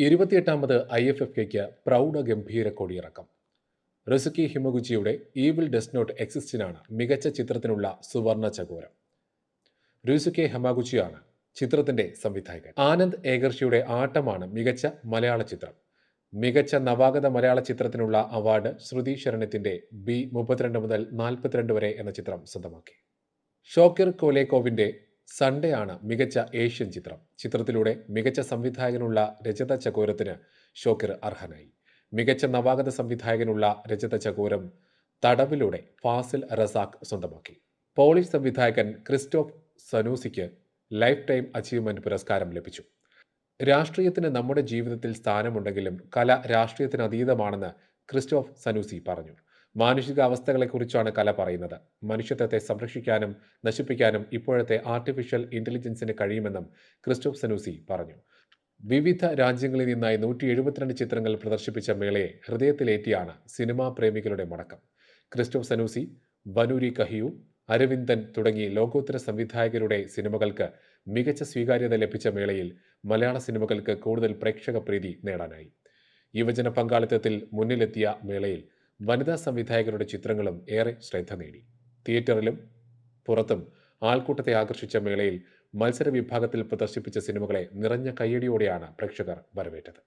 ഇരുപത്തിയെട്ടാമത് I F F കെക്ക് പ്രൗഢ ഗംഭീര കൊടിയിറക്കം റിസുക്കി ഹിമഗുച്ചിയുടെ ഈവിൽ ഡസ് നോട്ട് എക്സിസ്റ്റിനാണ് മികച്ച ചിത്രത്തിനുള്ള സുവർണ ചകോരം. രുസുക്കെ ഹമാഗുച്ചിയാണ് ചിത്രത്തിന്റെ സംവിധായകൻ. ആനന്ദ് ഏകർഷിയുടെ ആട്ടമാണ് മികച്ച മലയാള ചിത്രം. മികച്ച നവാഗത മലയാള ചിത്രത്തിനുള്ള അവാർഡ് ശ്രുതി ശരണത്തിന്റെ ബി മുപ്പത്തിരണ്ട് മുതൽ നാൽപ്പത്തിരണ്ട് വരെ എന്ന ചിത്രം സ്വന്തമാക്കി. ഷോക്കിർ കോലേക്കോവിന്റെ സൺഡേ ആണ് മികച്ച ഏഷ്യൻ ചിത്രം. ചിത്രത്തിലൂടെ മികച്ച സംവിധായകനുള്ള രജത ചകോരത്തിന് ഷോക്കിർ അർഹനായി. മികച്ച നവാഗത സംവിധായകനുള്ള രജത ചകോരം തടവിലൂടെ ഫാസിൽ റസാഖ് സ്വന്തമാക്കി. പോളിഷ് സംവിധായകൻ ക്രിസ്റ്റോഫ് സനൂസിക്ക് ലൈഫ് ടൈം അച്ചീവ്മെന്റ് പുരസ്കാരം ലഭിച്ചു. രാഷ്ട്രീയത്തിന് നമ്മുടെ ജീവിതത്തിൽ സ്ഥാനമുണ്ടെങ്കിലും കല രാഷ്ട്രീയത്തിന് അതീതമാണെന്ന് ക്രിസ്റ്റോഫ് സനൂസി പറഞ്ഞു. മാനുഷിക അവസ്ഥകളെക്കുറിച്ചാണ് കല പറയുന്നത്. മനുഷ്യത്വത്തെ സംരക്ഷിക്കാനും നശിപ്പിക്കാനും ഇപ്പോഴത്തെ ആർട്ടിഫിഷ്യൽ ഇന്റലിജൻസിന് കഴിയുമെന്നും ക്രിസ്റ്റോഫ് സനൂസി പറഞ്ഞു. വിവിധ രാജ്യങ്ങളിൽ നിന്നായി നൂറ്റി എഴുപത്തിരണ്ട് ചിത്രങ്ങൾ പ്രദർശിപ്പിച്ച മേളയെ ഹൃദയത്തിലേറ്റിയാണ് സിനിമാ പ്രേമികളുടെ മടക്കം. Krzysztof Zanussi Wanuri Kahiu Aravindan തുടങ്ങി ലോകോത്തര സംവിധായകരുടെ സിനിമകൾക്ക് മികച്ച സ്വീകാര്യത ലഭിച്ച മേളയിൽ മലയാള സിനിമകൾക്ക് കൂടുതൽ പ്രേക്ഷക പ്രീതി നേടാനായി. യുവജന പങ്കാളിത്തത്തിൽ മുന്നിലെത്തിയ മേളയിൽ വനിതാ സംവിധായകരുടെ ചിത്രങ്ങളും ഏറെ ശ്രദ്ധ നേടി. തിയേറ്ററിലും പുറത്തും ആൾക്കൂട്ടത്തെ ആകർഷിച്ച മേളയിൽ മത്സര വിഭാഗത്തിൽ പ്രദർശിപ്പിച്ച സിനിമകളെ നിറഞ്ഞ കയ്യടിയോടെയാണ് പ്രേക്ഷകർ വരവേറ്റത്.